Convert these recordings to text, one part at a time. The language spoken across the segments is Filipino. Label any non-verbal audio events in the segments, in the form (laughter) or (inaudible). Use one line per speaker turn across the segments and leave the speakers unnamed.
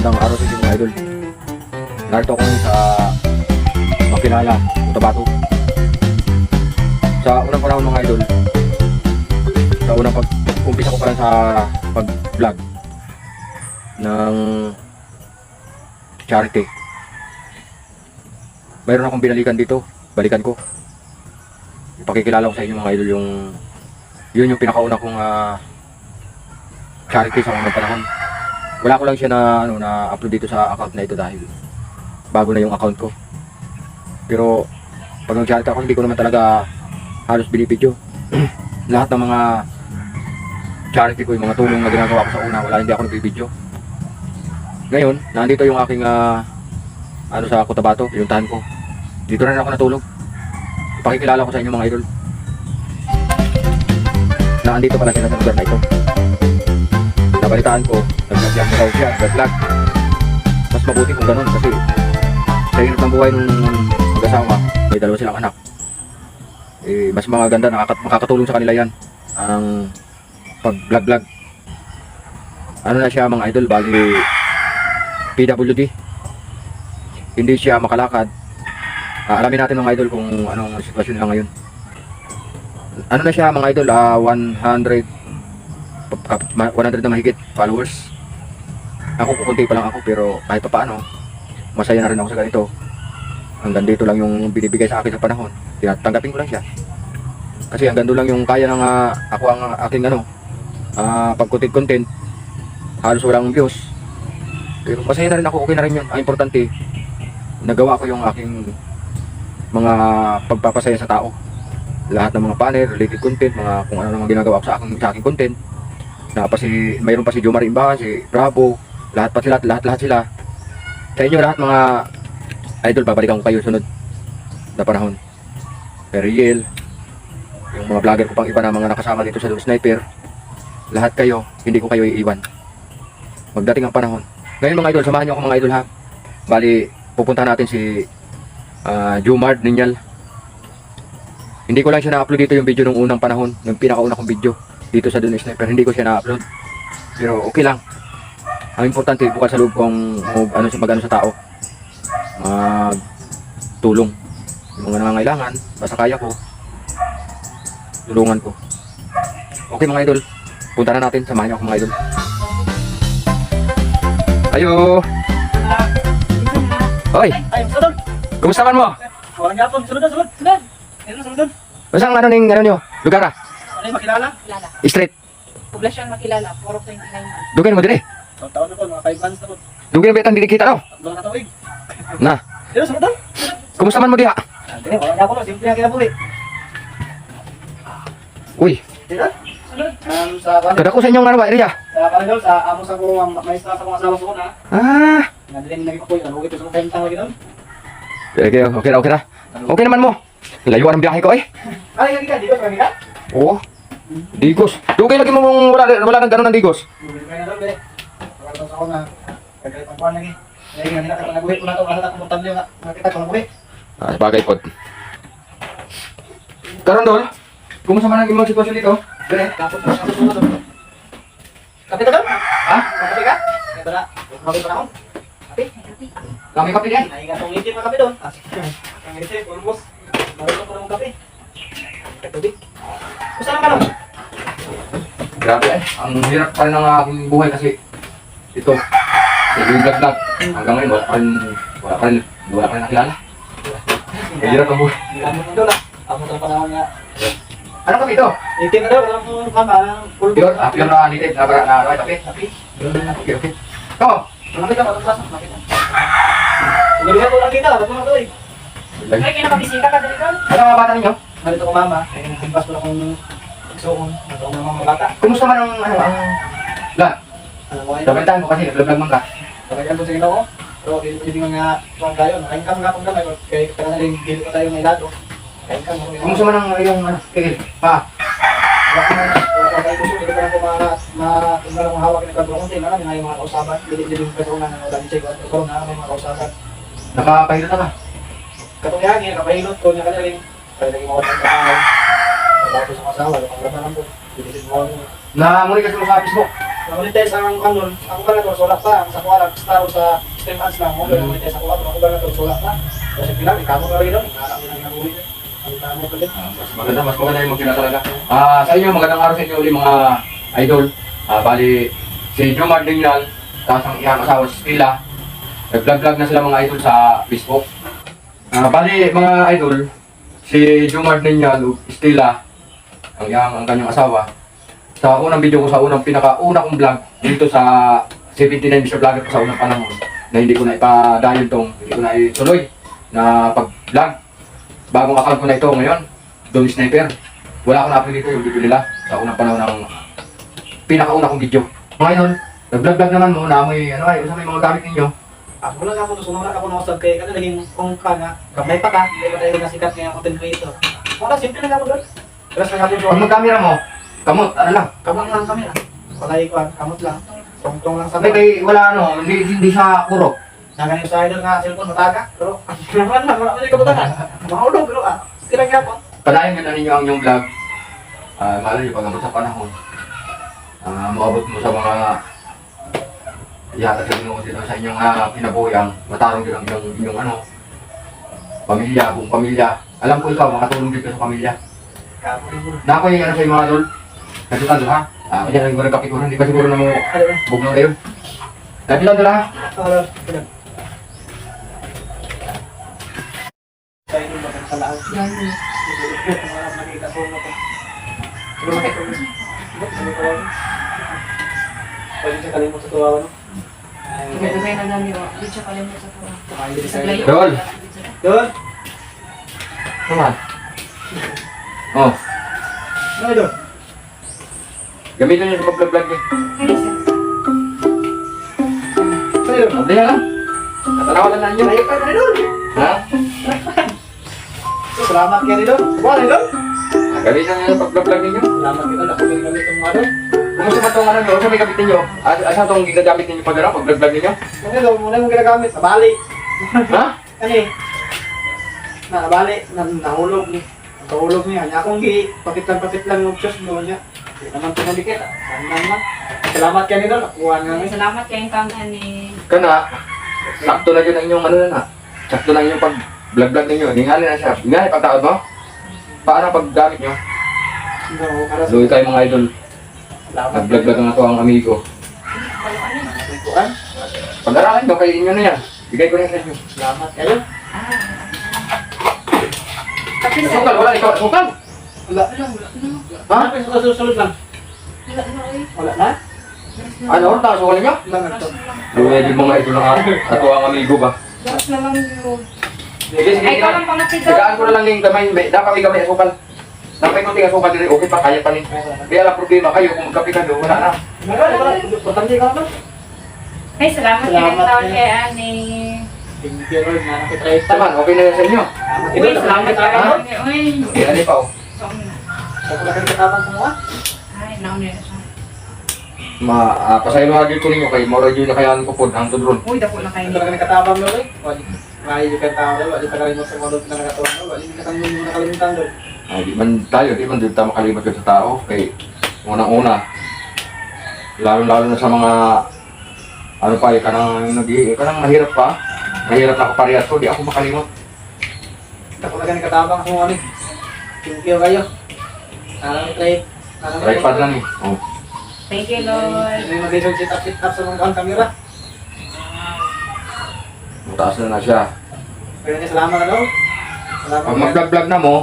Magandang araw sa inyo mga idol. Narito ngayon sa Makilala, Cotabato. Sa unang panahon mga idol, sa unang pag umpisa ko pa sa pag-vlog ng charity. Mayroon akong binalikan dito, balikan ko. Ipakikilala ko sa inyo mga idol yung yun yung pinakauna kong ah, charity sa unang panahon wala ko lang siya na ano na upload dito sa account na ito dahil bago na yung account ko. Pero pag nag-charity ako hindi ko naman talaga halos binibidyo. (clears throat) Lahat ng mga charity ko, yung mga tulong na ginagawa ko sa una, wala hindi ako nagbibidyo. Ngayon, nandito yung aking ah, ano sa Cotabato, yung tahan ko. Dito na rin ako natulog. Ipakikilala ko sa inyo mga idol. Na andito pala sila sa lugar na ito nabalitaan ko, nag-vlog na daw siya, nag-vlog. Mas mabuti kung ganun kasi sa hirap ng buhay nung mag-asawa, may dalawa silang anak. Eh, mas maganda, nakakat makakatulong sa kanila yan ang pag-vlog-vlog. Ano na siya mga idol, bali PWD. Hindi siya makalakad. Ah, alamin natin mga idol kung anong sitwasyon nila ngayon. Ano na siya mga idol, ah, 100 pa- pa- 100 na mahigit followers. Ako kukunti pa lang ako pero kahit pa paano, masaya na rin ako sa ganito. Hanggang dito lang yung binibigay sa akin sa panahon. Tinatanggapin ko lang siya. Kasi hanggang doon lang yung kaya ng ah, ako ang ah, aking ano, ah pag-content content. Halos walang views. Pero masaya na rin ako, okay na rin yun. Ang importante, nagawa ko yung aking mga pagpapasaya sa tao. Lahat ng mga panel, related content, mga kung ano naman ginagawa ko sa aking, sa aking content na si mayroon pa si Jomar Imbahan, si Bravo, lahat pa sila, lahat lahat sila. Sa inyo lahat mga idol, babalikan ko kayo sunod na panahon. Periel, yung mga vlogger ko pang iba na mga nakasama dito sa Dog Sniper, lahat kayo, hindi ko kayo iiwan. Magdating ang panahon. Ngayon mga idol, samahan niyo ako mga idol ha. Bali, pupunta natin si uh, Jumard Ninyal. Hindi ko lang siya na-upload dito yung video nung unang panahon, yung pinakauna kong video dito sa Dun Sniper, hindi ko siya na-upload. Pero okay lang. Ang importante, bukas sa loob kong mag- ano, sa magano sa tao. Mag tulong. Yung mga nangangailangan, basta kaya ko, tulungan ko. Okay mga idol, punta na natin, samahan niyo ako mga idol. Ayo! Hoy! Kumusta man mo?
Walang yapon, sunod na, sunod! Sunod! Ayun, sunod doon.
Basta ang ano ning ano nyo? Lugar ah?
Ano makilala?
Street.
Poblasyon makilala. Puro 29 months.
Dugay mo dire.
Taon taon na po, mga 5 months na po.
Dugay mo betang dili kita daw.
Tatlong katawig.
Na.
Ayun, sunod doon!
Kumusta man mo diha?
Hindi, walang yapon na, simple ang kinabuhi.
Uy?
Sunod! Um, sa
kada ko sa inyong ano ba area?
sa kanil, sa amo sa kong um, maestra sa mga asawa ko na.
Ah.
Nadiling naging ko yun, ito sa mga kaintang lagi doon.
Okay, okay, okay na. Okay naman mo. Layuan ang biyahe ko eh.
Ay, lagi ka, dito, lagi ka?
Oo. Digos. Dugay lagi mo mong wala wala nang ganun ng digos. Ah, bagay pod. Karon dol. Kumusta man ang imong sitwasyon dito? Dire.
Kapot na, doon. Kape ka?
Ha?
Kape ka? Ito na, kape pa na ako. Kape?
Kami kape yan.
Ay, nga itong itim na kape doon. Ang itim, almost. Marunong ko ng kape. Tubig. Gusto lang ka lang?
Grabe eh. Ang hirap pa rin ng aking buhay kasi ito. Nag-vlog-vlog. Hanggang ngayon wala pa rin wala pa rin wala pa rin nakilala. Ang hirap ang buhay.
Ano doon ah? Ako itong panahon nga.
Ano kape ito?
Itim na daw, alam mo kama. Full
Pure, ah, pure na native na na na kape.
Kape.
Okay, okay. Ito.
Malapit ka, patong pasok. Malapit ka. Pagalihan ko lang kita, ba't mo na ito eh?
Ay, kinakabisita ka dito?
Ano mga bata ninyo?
Malito ko mama, ay himpas ko na kong igsuon. Ito ko ng mga bata.
Kumusta man ang ano vlog?
Ano mo ngayon?
Dabentan mo kasi nag-vlog man ka.
Pagkakas ko sa ginoo. Pero hindi nga mga gayon. Kain ka mga kung gamay. Kaya kaya na rin dili ko tayo ng ilado. Kain ka
Kumusta man ang yung ano, kikil? Pa.
Wala ko na, ko na hindi ko na ko ma, ma, kung meron mga hawak na marami na yung mga kausaban, hindi din yung kadrong na wala check at kadrong na may mga kausaban.
Nakapahilo na ka.
Katong yan, yung kapahilot ko niya kanaling, kaya naging mga ng. Tapos sa mga laman po, hindi din mo ano.
Na muli kasi mo sa Facebook.
Monetize ang kanon, ako ba na to, sulak pa, sa kuha lang, staro sa 10 months lang, mo ba monetize ako, ako ba na to, sulak pa. Kasi pinag, ikaw mo na rin, mo na nabuli. Ang pa din.
Mas maganda, mas maganda yung magkina talaga. Ah, sa inyo, magandang araw sa inyo ulit mga idol. Ah, bali, si Jomar Dingnal, tapos ang iyang asawa si Stila. Nag-vlog-vlog na sila mga idol sa Facebook. Ah, bali, mga idol, si Jomar Dingnal, Stila, ang iyang ang kanyang asawa. Sa unang video ko, sa unang pinaka-una kong vlog, dito sa 79 Mr. Vlogger ko sa unang panahon, na hindi ko na ipadayon tong, hindi ko na ituloy na pag-vlog. Bagong account ko na ito ngayon, Don Sniper. Wala akong na-upload dito yung video nila sa unang panahon ng pinakauna kong video. Ngayon, nag-vlog-vlog naman mo na may ano ay, usap may mga gamit ninyo.
Ako lang ako to, sumula ako na usap kay, kasi naging kung ka nga, kamay pa ka, hindi pa tayo nasikat ngayon content creator. Wala, simple lang ako doon. Tapos nga po,
Pag mag-camera mo, kamot, ano lang.
kamot lang ah. Wala ikuan, kamot lang. Tungtong lang sa
Sabi kay wala ano, hindi, hindi siya kurok.
Nagaling sa idol nga, cellphone mataga. Pero, naman lang, wala ko yung kabutangan. Mahulog, pero ah, sila nga po.
Padayon na ninyo ang inyong vlog. Ah, malay nyo, pag sa panahon, ah, maabot mo sa mga yata sa ginoo dito sa inyong uh, pinabuhang, matarong din ang inyong, inyong ano, pamilya, buong pamilya. Alam ko ikaw, makatulong din ka sa pamilya. Na ako yung ano sa mga idol. Kasi talo ha. Ah, kaya lang rin kapikuran. Hindi ba siguro na mo
Ano
bugnaw kayo? Kasi talo ha.
Ano, ano. Sa idol
Oh,
Ano idol?
gamitin niyo sa pag-vlog niyo.
Ano idol?
Hindi lang. Tatanawalan na niyo.
Ayok ka na idol!
Ha?
Salamat kaya idol! Wala!
Ah, Gamitin niyo sa pag-vlog niyo.
Salamat kita na kung gamit yung mga idol.
Kumusta ba itong ano niyo? Sa may gamitin niyo? Asa itong ginagamit niyo pag ano? Pag-vlog niyo?
Ano idol? Muna yung ginagamit. Nabali.
Ha?
Ano eh? Na, nabali. Na, nahulog ni. Nahulog niya. Nya akong gi. Pakit lang yung chos mo niya. Hindi naman ito nandikit. Saan naman? Salamat kaya idol. Nakuha nga
Ay,
ni.
Salamat kayong kang ani.
Kana, sakto na yun ang inyong ano na na. Sakto na inyong pag-vlog-vlog ninyo. Ningali na siya. Ningali pagtaod mo? Paano pag-gamit niyo?
No, para sa
Luwi kayo mga idol.
salamat.
Nag-vlog-vlog na ako ang amigo.
Kuan.
Pag-aralin nyo, kayo inyo na yan. Bigay ko na sa inyo.
Salamat kayo.
Tapi sa...
Sukal, wala ikaw. Sukal!
Wala.
Ha?
Susunod lang?
Wala na eh.
Wala na?
Ano? Ko ninyo?
Wala na to.
Luwi din mga idol na ako ang amigo ba?
Dapat na lang yun.
Sige, sige.
Ay, ikaw
sige.
lang pangatid
Sigaan ko na lang yung gamay. May- Dapat may gamay asukal. Dapat ko tingin asukal din. Okay pa, kaya pa rin. Kaya lang problema kayo kung magkape ka doon, wala na.
Wala, wala. Importante ka ba?
Ay, salamat
Salamat
kayong tao
kayo. Thank you Lord.
Taman, okay na yan sa inyo.
Uy, salamat
ka.
kayo. Uy.
Okay, ano pa
Sa pula kang katabang kumuha.
Ay, nauna na siya.
Ma, uh, pasaylo hagil ko ninyo kay Mora Jun na kaya ang pupod ang tudron.
Uy, dako na kayo.
Ito lang katabang mo eh. Wali. May yung tao daw. Wali pa rin mo sa mga doon na nakatawa. Wali ka kang yung nakalimutan doon.
Ay, di man tayo, di man din tayo makalimutan yun sa tao. Kay, unang-una, lalo-lalo na sa mga, ano pa, kanang, nag kanang mahirap pa. Mahirap na kaparehas ko, di ako makalimot.
Ito lang kang katabang kumuha ni. Thank you kayo. May try. Sana may
Tripod lang eh. Oh.
Thank you, Lord.
May mag-idol sit up sit up sa mga camera.
Mataas na na siya.
Pero niya salamat na daw. Salamat.
Pag mag-vlog na mo,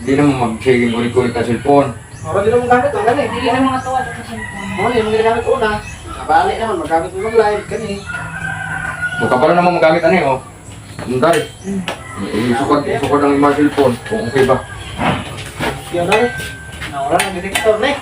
hindi naman mag-shaking kulit-kulit na cellphone.
Moro din mo gamit. Ang gani.
Hindi na mga tuwa sa cellphone.
Mo yung mga gamit una. Nabali naman. Magamit mo ng live. Kani.
Kung ka pala naman magamit ano eh, oh. Hindi. Isukod, isukod ang mga cellphone. Kung okay ba.
Yun na eh. Nawala ng detector na eh.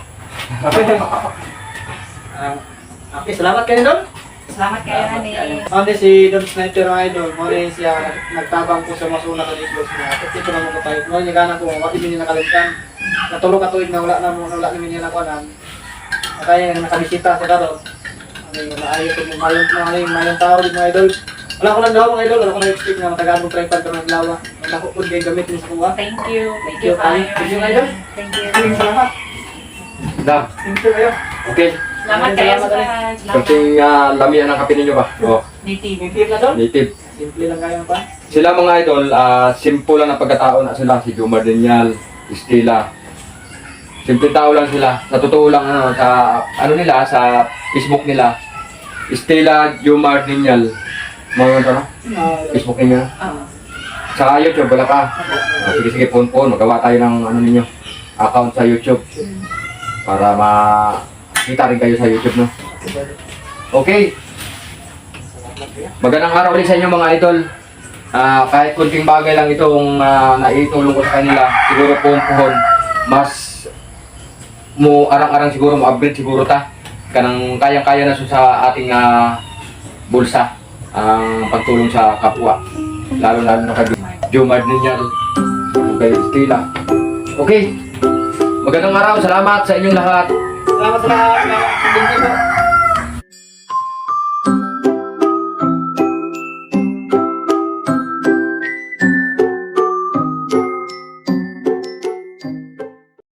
Okay, salamat kayo doon.
Salamat kayo, ani.
Ano si Don Sniper ang idol, mo rin siya nagtabang po sa masuna ka dito siya. At ito naman ko tayo. Mo niya ganang ko, wala din niya nakalimtan. Natulog ka tuwid na wala na mo, wala namin niya nakuha Kaya nakabisita sa karo. Yung maayo ko, mayong, mayong, mayong tao din mga idol. Wala ko lang daw mga idol, wala ko na-expect na matagaan mong tripod ka ng lawa. Wala ko po din gamit sa kuha.
Thank you. Thank
Thank you,
you, kayo.
Thank you, idol.
Thank you.
Maraming salamat.
Da,
Thank you kayo.
okay.
Salamat kayo sa lahat.
Kunting uh, lamian ng kape ninyo ba? Oh,
Native.
Simple na doon.
native.
Simple lang kayo pa.
Sila mga idol, ah, simple lang na pagkatao na sila. Si Jomar Daniel, Estela. Simple tao lang sila. Sa totoo lang, ano, sa, ano nila, sa Facebook nila. Estela Jomar Daniel. Mga ano?
Ah,
Facebook ninyo.
ah.
Sa YouTube, wala pa. Ah, sige, sige, phone phone. Magawa tayo ng ano ninyo, account sa YouTube. Para makita rin kayo sa YouTube, no? Okay. Magandang araw ulit sa inyo mga idol. Ah, kahit kunting bagay lang itong ah, naitulong ko sa kanila, siguro po puhon, mas mo arang-arang siguro mo upgrade siguro ta. Kanang kayang-kaya na sa ating ah, bulsa ang pagtulong sa kapwa. Lalo lalo na kay Jomar Ninyal kay Stila okay. Magandang araw salamat sa inyong lahat.
Salamat sa lahat. Thank you.